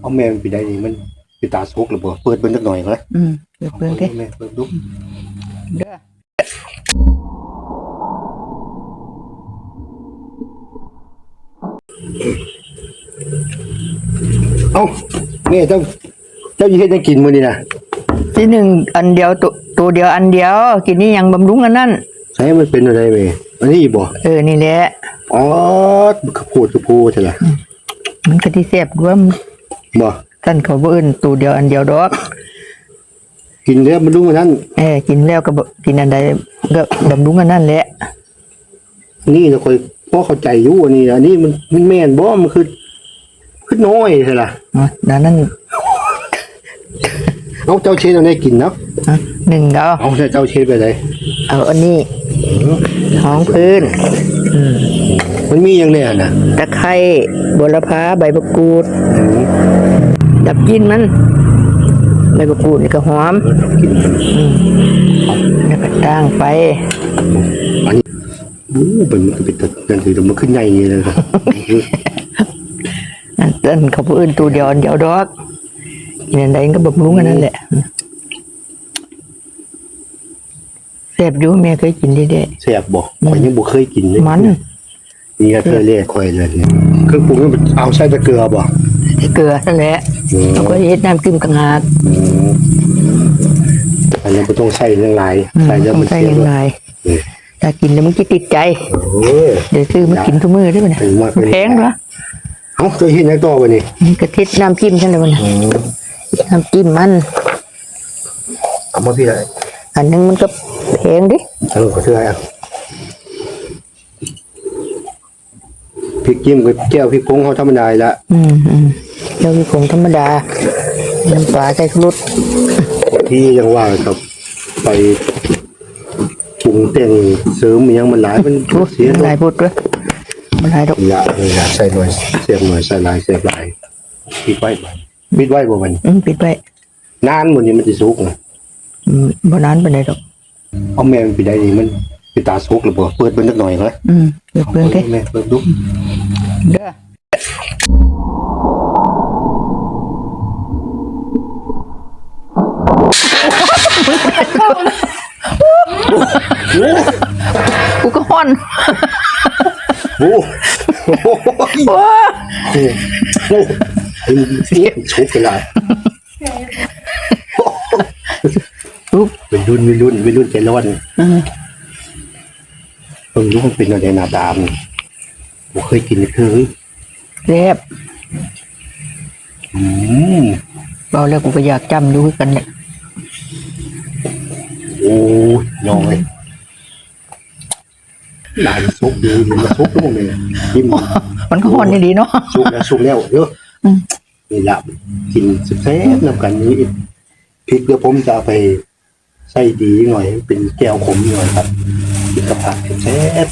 เอาแม่มันไปได้นี่มันไปตาซกหรือบ่เปิดเบิ่งสักหน่อยก็ได้อืมเปิดเบิ่งเด้แม่เปิดดูเด้อเอ้าแม่เจ้าเจ้าอยู่เฮ็ดให้กินมื้อนี้น่ะที่หนึ่งอันเดียวตัวตัวเดียวอันเดียว กินนี่ยังบำรุงอันนั้นใช้มันเป็นอะไรแม่อันนี้บ่เออนี่แหละอ๋อข้าวโพดข้าวโพดใช่ล่ะมันก็ที่แซ่บด้วยมัน บ่ท่านเขาบ่เอิ้นตัวเดียวอันเดียวดอก กินแล้วมันรู้ว่านั้นเออกินแล้วก็บ่กินอันใดก็บำรุงอันนั้นแหละ นี่นะค่อยพอเข้าใจอยู่อันนี้อันนี้มันมันแม่นบ่มันคือคือน้อยใช่ล่ะอะดังนั้นเอาเจ้าเชนเอาได้กินเนาะอะหนึ่งดาวเอาเจ้าเชนไปไหนเอาอันนี้ห้องพื้น อืม มันมีอย่างเนี้ยน่ะตะไคร้บัวละพาใบมะกรูด ดับกลินมันใบมะกรูดนี่ก็หอมอืมแล้วก็ตั้งไปอันนี้บู๊เป็นมันก็เป็นแต่นั่นคือมันขึ้นใหญ่อย่างนี้เลยครับนั่นเต้นเขาพูดอื่นตัวเดียวอันเดียวดอกกินอันใดก็บำรุงอันนั้นแหละแซ่บอยู่แม่เคยกินได้แซ่บบ่ข่อยยังบ่เคยกินเลยๆมัน นี่ก็เคยเรียกข่อยเลยเนี่ยเครื่องปรุงมันเอาใส่แตะเกียบบ่ใส่เกลือนั่นแหละอืมเราก็เฮ็ดน้ำจิ้มกังหากอืมอันนี้บ่ต้องใส่เรื่องหลายอืมใส่แล้วต้อมังนใส่เสียยังด้วยไงเออถ้ากินแล้วมันจะติดใจโอ้ยเดี๋ยวซื้อมากินทุกมื้อได้ป่ะเนี่ยถึงว่าเป็นแพงเหรอเอ้าเจะเห็นยังต่อบ่นี่นี่กะทิน้ำจิ้มใช่ไหมวะเนี่ยน้ำจิ้มมันเอามาพี่ได้อันนึงมันก็แพงดิเออขอเชื่ออะ พริกจิ้มกับแก้วพริกผงเขาธรรมดาอยู่ละอืมอืมเจ้าวิคงธรรมดา น้ำปลาใส่ครุดที่ยังว่าครับ ไปปรุงแต่งเสริมอิหยังมันหลายมันโอ้เสียมันหลายพุดด้วยมันหลายดอกอย่าเลยอย่าใส่หน่อยเสียบหน่อยใส่หลายเสียบหลายปิดไว้บ่ปิดไว้บ่มันอืมปิดไว้นานหมดนี่มันจะสุกนะอืมบ่นานปานใดดอกเอาแม่มันไปได้นี่มันไปตาสุกหรือบ่เปิดเบิ่งสักหน่อยก็ได้อืมเปิดเบิ่งเด้แม่เปิดดู เด้อกูก็ฮ้อนโอ้โหโอ้โอ้โหชุกกันละลูกเป็นรุ่นเป็นรุ่นเป็นรุ่นใจร้อนอืมเพิ่งรู้มันเป็นอะไรหน้าตามน ผมเคยกินเลยคือแซ่บอืมเบาแล้วกูก็อยากจำอยู่คือกันเนี่ยโอ้ยน้องเลยหลานซุกดีมันมาซุกทุกคนเลยกินมันก็ฮ้อนดีๆเนาะซุกแล้วซุกแล้วเยอะอืมนี่ละกินสุดแซ่บนำกันนี้พริกเดี๋ยวผมจะเอาไปใส่ดีหน่อย เป็นแก้วขมหน่อยครับกินกับผักแซ่บ